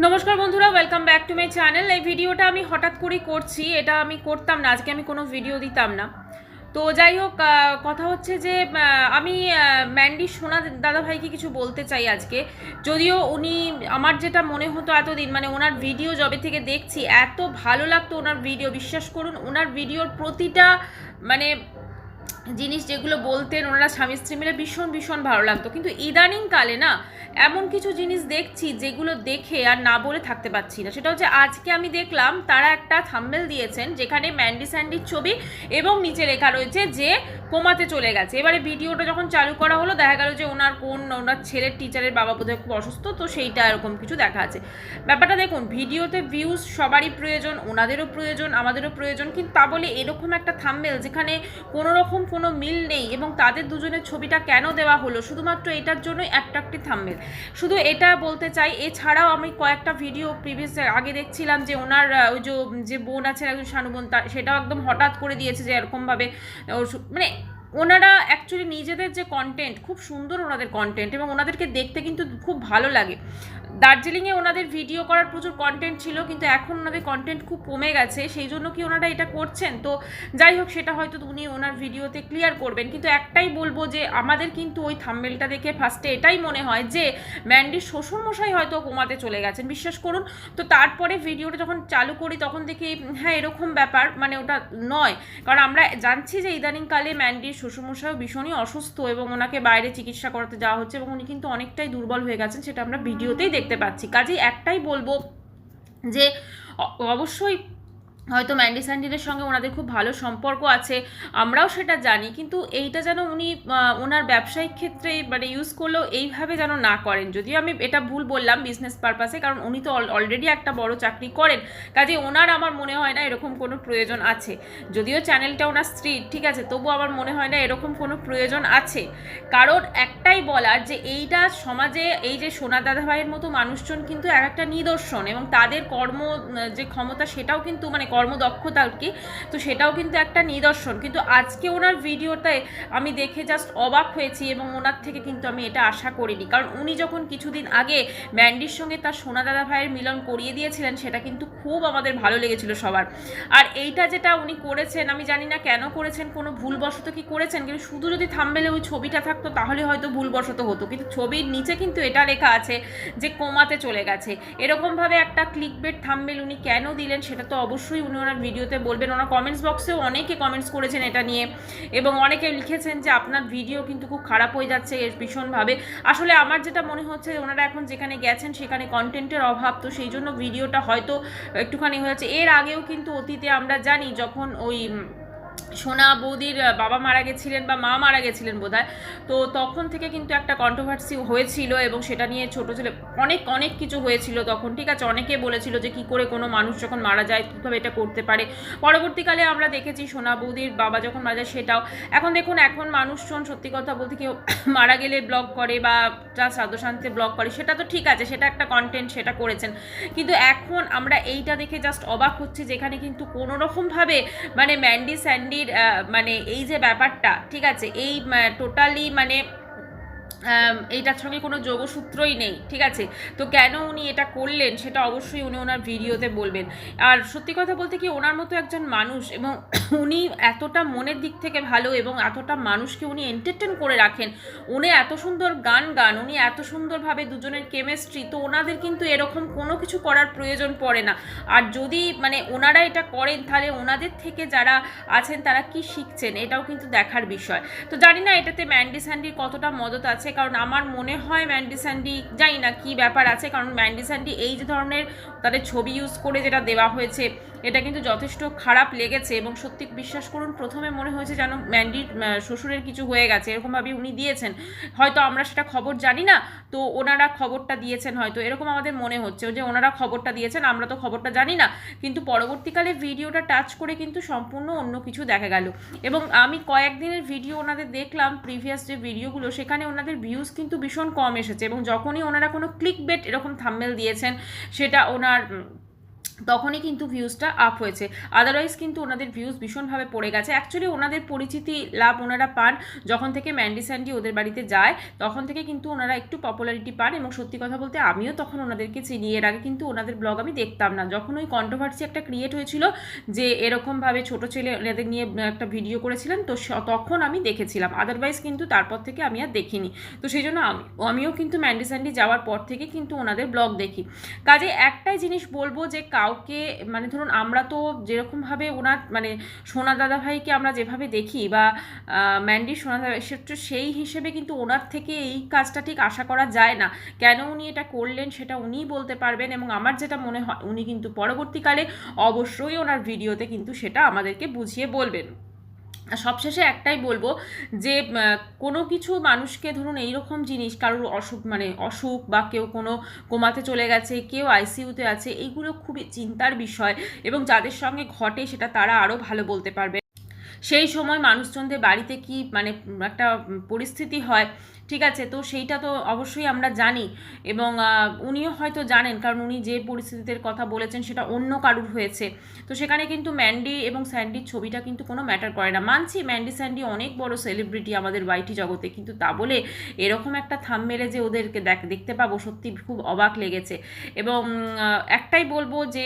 নমস্কার বন্ধুরা welcome back to my channel এই ভিডিওটা আমি হঠাৎ করেই করছি, এটা আমি করতাম না, আজকে আমি কোনো ভিডিও দিতাম না। তো যাই হোক কথা হচ্ছে যে আমি ম্যান্ডি সোনা দাদাভাইকে কিছু বলতে চাই আজকে। যদিও উনি, আমার যেটা মনে হতো এতদিন মানে ওনার ভিডিও যবে থেকে দেখছি, এত ভালো লাগতো ওনার ভিডিও বিশ্বাস করুন, ওনার ভিডিওর প্রতিটা মানে জিনিস যেগুলো বলতেন ওনারা স্বামী স্ত্রী মিলে ভীষণ ভীষণ ভালো লাগতো। কিন্তু ইদানিংকালে না, এমন কিছু জিনিস দেখছি যেগুলো দেখে আর না বলে থাকতে পারছি না। সেটা হচ্ছে আজকে আমি দেখলাম, তারা একটা থাম্বেল দিয়েছেন যেখানে ম্যান্ডি স্যান্ডির ছবি এবং নিচে লেখা রয়েছে যে কোমাতে চলে গেছে। এবারে ভিডিওটা যখন চালু করা হলো, দেখা গেল যে ওনার কোন, ওনার ছেলের টিচারের বাবা বোধহয় খুব অসুস্থ, তো সেইটা এরকম কিছু দেখা আছে। ব্যাপারটা দেখুন, ভিডিওতে ভিউজ সবারই প্রয়োজন, ওনাদেরও প্রয়োজন, আমাদেরও প্রয়োজন, কিন্তু তা বলে এরকম একটা থাম্বেল যেখানে কোনো রকম কোনো মিল নেই এবং তাদের দুজনের ছবিটা কেন দেওয়া হলো? শুধুমাত্র এটার জন্যই অ্যাট্রাক্টিভ থাম্বেল শুধু এটা বলতে চাই, এছাড়াও আমি কয়েকটা ভিডিও প্রিভিয়াস আগে দেখছিলাম যে ওনার ওই যে বোন আছে একজন শানু বোন তার সেটাও একদম হঠাৎ করে দিয়েছে যে এরকমভাবে মানে ওনারা অ্যাকচুয়ালি নিজেদের যে কন্টেন্ট খুব সুন্দর ওনাদের কন্টেন্ট এবং ওনাদেরকে দেখতে কিন্তু খুব ভালো লাগে। দার্জিলিংয়ে ওনাদের ভিডিও করার প্রচুর কন্টেন্ট ছিল, কিন্তু এখন ওনাদের কন্টেন্ট খুব কমে গেছে, সেই জন্য কি ওনারা এটা করছেন? তো যাই হোক, সেটা হয়তো উনি ওনার ভিডিওতে ক্লিয়ার করবেন। কিন্তু একটাই বলব যে, আমাদের কিন্তু ওই থাম্বেলটা দেখে ফার্স্টে এটাই মনে হয় যে ম্যান্ডির শ্বশুরমশাই হয়তো কোমাতে চলে গেছেন, বিশ্বাস করুন। তো তারপরে ভিডিওটা যখন চালু করি, তখন দেখি হ্যাঁ এরকম ব্যাপার মানে ওটা নয়। কারণ আমরা জানছি যে ইদানিংকালে ম্যান্ডির শ্বশুরমশাইও ভীষণই অসুস্থ এবং ওনাকে বাইরে চিকিৎসা করাতে যাওয়া হচ্ছে এবং উনি কিন্তু অনেকটাই দুর্বল হয়ে গেছেন, সেটা আমরা ভিডিওতেই দেখতে পাচ্ছি। কাজেই একটাই বলব যে অবশ্যই হয়তো ম্যান্ডি স্যান্ডিদের সঙ্গে ওনাদের খুব ভালো সম্পর্ক আছে, আমরাও সেটা জানি, কিন্তু এইটা যেন উনি ওনার ব্যবসায়িক ক্ষেত্রে মানে ইউজ করলেও এইভাবে যেন না করেন। যদিও আমি এটা ভুল বললাম বিজনেস পারপাসে কারণ উনি তো অলরেডি একটা বড় চাকরি করেন, কাজে ওনার আমার মনে হয় না এরকম কোনো প্রয়োজন আছে। যদিও চ্যানেলটা ওনার স্ত্রী, ঠিক আছে তবু আমার মনে হয় না এরকম কোনো প্রয়োজন আছে। কারণ একটাই বলার যে এইটা সমাজে, এই যে সোনা দাদা ভাইয়ের মতো মানুষজন কিন্তু এক একটা নিদর্শন এবং তাদের কর্ম, যে ক্ষমতা সেটাও কিন্তু মানে কর্মদক্ষতা আর তো সেটাও কিন্তু একটা নিদর্শন। কিন্তু আজকে ওনার ভিডিওটায় আমি দেখে জাস্ট অবাক হয়েছি এবং ওনার থেকে কিন্তু আমি এটা আশা করিনি। কারণ উনি যখন কিছুদিন আগে ম্যান্ডির সঙ্গে তার সোনা দাদা ভাইয়ের মিলন করিয়ে দিয়েছিলেন, সেটা কিন্তু খুব আমাদের ভালো লেগেছিল সবার। আর এইটা যেটা উনি করেছেন, আমি জানি না কেন করেছেন, কোনো ভুলবশত কি করেছেন, কিন্তু শুধু যদি থামবেলে ওই ছবিটা থাকতো, তাহলে হয়তো ভুলবশত হতো। কিন্তু ছবির নিচে কিন্তু এটা লেখা আছে যে, কোমাতে চলে গেছে। এরকমভাবে একটা ক্লিক বেট থামবেল উনি কেন দিলেন, সেটা তো অবশ্যই উনি ওনার ভিডিওতে বলবেন, ওনার কমেন্টস বক্সেও অনেকে কমেন্টস করেছেন এটা নিয়ে। এবং অনেকে লিখেছেন যে আপনার ভিডিও কিন্তু খুব খারাপ হয়ে যাচ্ছে ভীষণভাবে। আসলে আমার যেটা মনে হচ্ছে, ওনারা এখন যেখানে গেছেন সেখানে কন্টেন্টের অভাব, তো সেই জন্য ভিডিওটা হয়তো একটুখানি হয়েছে। এর আগেও কিন্তু অতীতে আমরা জানি যখন ওই সোনা বৌদির বাবা মারা গেছিলেন বা মা মারা গেছিলেন বোধহয়, তো তখন থেকে কিন্তু একটা কন্ট্রোভার্সি হয়েছিল এবং সেটা নিয়ে ছোট ছেলে, অনেক অনেক কিছু হয়েছিল তখন, ঠিক আছে? অনেকে বলেছিল যে কি করে কোনো মানুষ যখন মারা যায়, কীভাবে এটা করতে পারে? পরবর্তীকালে আমরা দেখেছি সোনা বৌদির বাবা যখন মারা যায় সেটাও। এখন দেখুন, এখন মানুষজন সত্যি কথা বলতে কেউ মারা গেলে ব্লগ করে বা যা সাধ্যশান্তে ব্লগ করে, সেটা তো ঠিক আছে, সেটা একটা কন্টেন্ট সেটা করেছেন। কিন্তু এখন আমরা এইটা দেখে জাস্ট অবাক হচ্ছি যেখানে কিন্তু কোনো রকমভাবে মানে ম্যান্ডি স্যান্ডির মানে এই যে ব্যাপারটা ঠিক আছে? এই টোটালি মানে এইটার সঙ্গে কোনো যোগসূত্রই নেই, ঠিক আছে? তো কেন উনি এটা করলেন সেটা অবশ্যই উনি ওনার ভিডিওতে বলবেন। আর সত্যি কথা বলতে কি, ওনার মতো একজন মানুষ এবং উনি এতটা মনের দিক থেকে ভালো এবং এতটা মানুষকে উনি এন্টারটেন করে রাখেন, উনি এত সুন্দর গান গান, উনি এত সুন্দরভাবে দুজনের কেমিস্ট্রি তো ওনাদের কিন্তু এরকম কোনো কিছু করার প্রয়োজন পড়ে না। আর যদি মানে ওনারা এটা করেন, তাহলে ওনাদের থেকে যারা আছেন, তারা কি শিখছেন, এটাও কিন্তু দেখার বিষয়। তো জানি না এটাতে ম্যান্ডি স্যান্ডির কতটা মদত আছে কারণ আমার মনে হয় ম্যান্ডি স্যান্ডি জানি না কী ব্যাপার আছে, কারণ ম্যান্ডি স্যান্ডি এই যে ধরনের তাদের ছবি ইউজ করে যেটা দেওয়া হয়েছে এটা কিন্তু যথেষ্ট খারাপ লেগেছে এবং সত্যি বিশ্বাস করুন, প্রথমে মনে হয়েছে যেন ম্যান্ডির শ্বশুরের কিছু হয়ে গেছে। এরকমভাবে উনি দিয়েছেন। হয়তো আমরা সেটা খবর জানি না, তো ওনারা খবরটা দিয়েছেন হয়তো। এরকম আমাদের মনে হচ্ছে যে ওনারা খবরটা দিয়েছেন, আমরা তো খবরটা জানি না। কিন্তু পরবর্তীকালে ভিডিওটা টাচ করে কিন্তু সম্পূর্ণ অন্য কিছু দেখা গেল। এবং আমি কয়েকদিনের ভিডিও ওনাদের দেখলাম, প্রিভিয়াস যে ভিডিওগুলো, সেখানে ওনাদের ভিউজ কিন্তু ভীষণ কম এসেছে। এবং যখনই ওনারা কোনো ক্লিক বেট এরকম থাম্মেল দিয়েছেন, সেটা ওনার তখনই কিন্তু ভিউজটা আপ হয়েছে। আদারওয়াইজ কিন্তু ওনাদের ভিউজ ভীষণভাবে পড়ে গেছে। অ্যাকচুয়ালি ওনাদের পরিচিতি লাভ ওনারা পান যখন থেকে ম্যান্ডি স্যান্ডি ওদের বাড়িতে যায়, তখন থেকে কিন্তু ওনারা একটু পপুলারিটি পান এবং সত্যি কথা বলতে আমিও তখন ওনাদেরকে চিনি। এর আগে কিন্তু ওনাদের ব্লগ আমি দেখতাম না। যখন ওই কন্ট্রোভার্সি একটা ক্রিয়েট হয়েছিল যে এরকমভাবে ছোট ছেলে এনাদের নিয়ে একটা ভিডিও করেছিলেন, তো তখন আমি দেখেছিলাম। আদারওয়াইজ কিন্তু তারপর থেকে আমি আর দেখিনি। তো সেই জন্য আমি, আমিও কিন্তু ম্যান্ডি স্যান্ডি যাওয়ার পর থেকে কিন্তু ওনাদের ব্লগ দেখি। কাজে একটাই জিনিস বলব যে কাউকে মানে ধরুন আমরা তো যেরকমভাবে ওনার মানে সোনা দাদাভাইকে আমরা যেভাবে দেখি বা ম্যান্ডি সোনা দাদা সেই হিসেবে কিন্তু ওনার থেকে এই কাজটা ঠিক আশা করা যায় না। কেন উনি এটা করলেন সেটা উনিই বলতে পারবেন এবং আমার যেটা মনে হয়, উনি কিন্তু পরবর্তীকালে অবশ্যই ওনার ভিডিওতে কিন্তু সেটা আমাদেরকে বুঝিয়ে বলবেন। সবশেষে একটাই বলব যে কোনো কিছু মানুষকে ধরুন এইরকম জিনিস, কারোর অসুখ মানে অসুখ বা কেউ কোনো কোমাতে চলে গেছে, কেউ আইসিইউতে আছে, এইগুলো খুবই চিন্তার বিষয় এবং যাদের সঙ্গে ঘটে সেটা তারা আরও ভালো বলতে পারবে। সেই সময় মানুষজনদের বাড়িতে কি মানে একটা পরিস্থিতি হয় ঠিক আছে, তো সেইটা তো অবশ্যই আমরা জানি এবং উনিও হয়তো জানেন কারণ উনি যে পরিস্থিতির কথা বলেছেন সেটা অন্য কারুর হয়েছে। তো সেখানে কিন্তু ম্যান্ডি এবং স্যান্ডির ছবিটা কিন্তু কোনো ম্যাটার করে না। মানছি ম্যান্ডি স্যান্ডি অনেক বড় সেলিব্রিটি আমাদের ওয়াইটি জগতে, কিন্তু তা বলে এরকম একটা থাম মেরে যে ওদেরকে দেখ, দেখতে পাবো সত্যি খুব অবাক লেগেছে। এবং একটাই বলব যে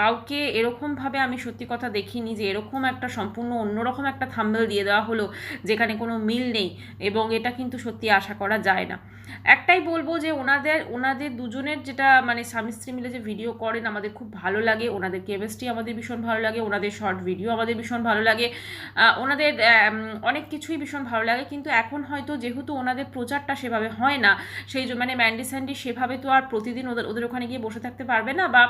কাউকে এরকমভাবে আমি সত্যি কথা দেখিনি যে এরকম একটা সম্পূর্ণ অন্যরকম একটা থাম্বেল দিয়ে দেওয়া হলো যেখানে কোনো মিল নেই। এবং এটা কিন্তু সত্যি আশা করা যায় না। একটাই বলব যে ওনাদের ওনাদের দুজনের যেটা মানে স্বামী স্ত্রী মিলে যে ভিডিও করেন, আমাদের খুব ভালো লাগে। ওনাদের কেমিস্ট্রি আমাদের ভীষণ ভালো লাগে, ওনাদের শর্ট ভিডিও আমাদের ভীষণ ভালো লাগে। ওনাদের অনেক কিছুই ভীষণ ভালো লাগে। কিন্তু এখন হয়তো যেহেতু ওনাদের প্রচারটা সেভাবে হয় না, সেই মানে ম্যান্ডি স্যান্ডি সেভাবে তো আর প্রতিদিন ওদের ওদের ওখানে গিয়ে বসে থাকতে পারবে না বা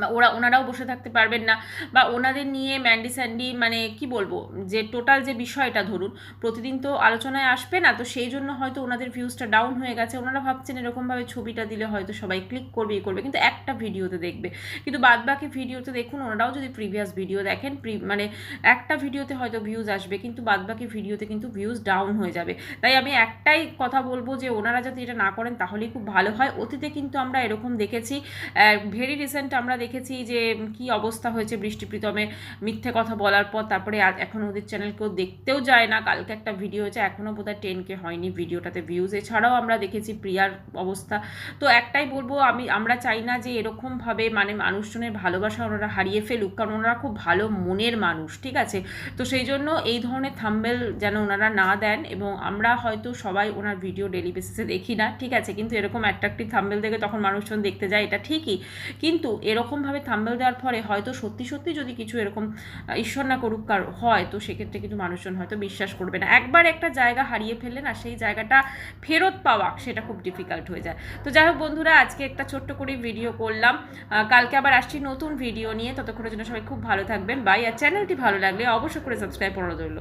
বা ওরা, ওনারাও বসে থাকতে পারবেন না বা ওনাদের নিয়ে ম্যান্ডি স্যান্ডি মানে কি বলব, যে টোটাল যে বিষয়টা ধরুন, প্রতিদিন তো আলোচনায় আসবে না, তো সেই জন্য হয়তো ওনাদের ভিউজটা ডাউন হয়ে গেছে। ওনারা ভাবছেন এরকমভাবে ছবিটা দিলে হয়তো সবাই ক্লিক করবে ই করবে, কিন্তু একটা ভিডিওতে দেখবে। কিন্তু বাদ বাকি ভিডিওতে দেখুন, ওনারাও যদি প্রিভিয়াস ভিডিও দেখেন মানে একটা ভিডিওতে হয়তো ভিউজ আসবে, কিন্তু বাদ বাকি ভিডিওতে কিন্তু ভিউজ ডাউন হয়ে যাবে। তাই আমি একটাই কথা বলব যে, ওনারা যদি এটা না করেন, তাহলেই খুব ভালো হয়। অতীতে কিন্তু আমরা এরকম দেখেছি ভেরি রিসেন্ট আমরা দেখেছি যে কি অবস্থা হয়েছে বৃষ্টি প্রীতমে। মিথ্যে কথা বলার পর তারপরে এখন ওদের চ্যানেল কেউ দেখতেও যায় না। কালকে একটা ভিডিও হয়েছে এখনও বোধহয় টেন কে হয়নি ভিডিওটাতে ভিউজ এছাড়াও আমরা দেখেছি প্রিয়ার অবস্থা। তো একটাই বলব, আমি, আমরা চাই না যে এরকমভাবে মানে মানুষজনের ভালোবাসা ওনারা হারিয়ে ফেলুক, কারণ ওনারা খুব ভালো মনের মানুষ, ঠিক আছে? তো সেই জন্য এই ধরনের থাম্বেল যেন ওনারা না দেন এবং আমরা হয়তো সবাই ওনার ভিডিও ডেলি বেসিসে দেখি না, ঠিক আছে? কিন্তু এরকম অ্যাট্রাক্টিভ থাম্বেল দেখে তখন মানুষজন দেখতে যায়, এটা ঠিকই। কিন্তু এরকমভাবে থাম্বেল দেওয়ার পরে হয়তো সত্যি সত্যি যদি কিছু এরকম ঈশ্বর না করুক কার, হয়, তো সেক্ষেত্রে কিন্তু মানুষজন হয়তো বিশ্বাস করবে না। একবার একটা জায়গা হারিয়ে ফেললেন আর সেই জায়গাটা ফেরত পাওয়া সেটা খুব ডিফিকাল্ট হয়ে যায়। তো যাই হোক বন্ধুরা, আজকে একটা ছোট্ট করে ভিডিও করলাম। কালকে আবার আসছি নতুন ভিডিও নিয়ে। ততক্ষণের জন্য সবাই খুব ভালো থাকবেন। বাই আর চ্যানেলটি ভালো লাগলে অবশ্যই করে সাবস্ক্রাইব করে রইল।